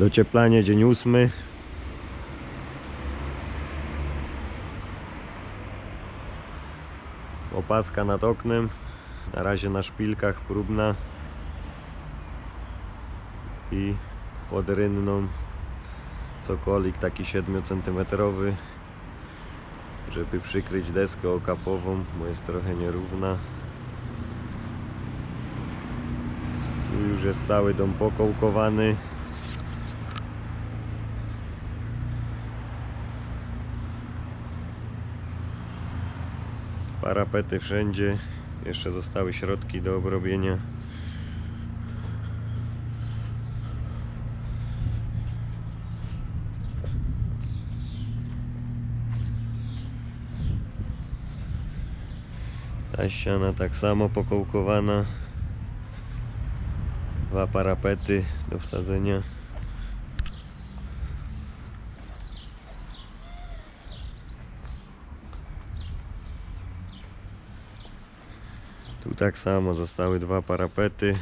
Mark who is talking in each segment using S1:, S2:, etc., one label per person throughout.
S1: Docieplanie dzień ósmy. Opaska nad oknem. Na razie na szpilkach próbna. I pod rynną cokolik taki 7 cm żeby przykryć deskę okapową, bo jest trochę nierówna. Tu już jest cały dom pokołkowany. Parapety wszędzie. Jeszcze zostały środki do obrobienia. Ta ściana tak samo pokołkowana. Dwa parapety do wsadzenia. Tu tak samo zostały dwa parapety.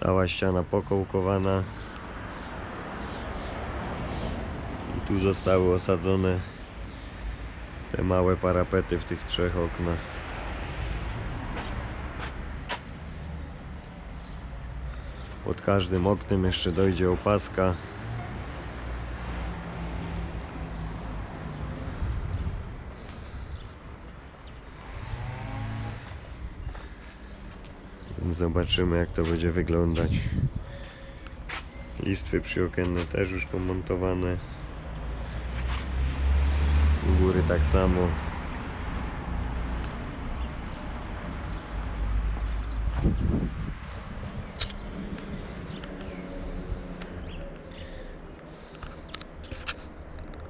S1: Cała ściana pokołkowana. I tu zostały osadzone te małe parapety w tych trzech oknach. Pod każdym oknem jeszcze dojdzie opaska. Zobaczymy jak to będzie wyglądać. Listwy przyokienne też już pomontowane. U góry tak samo.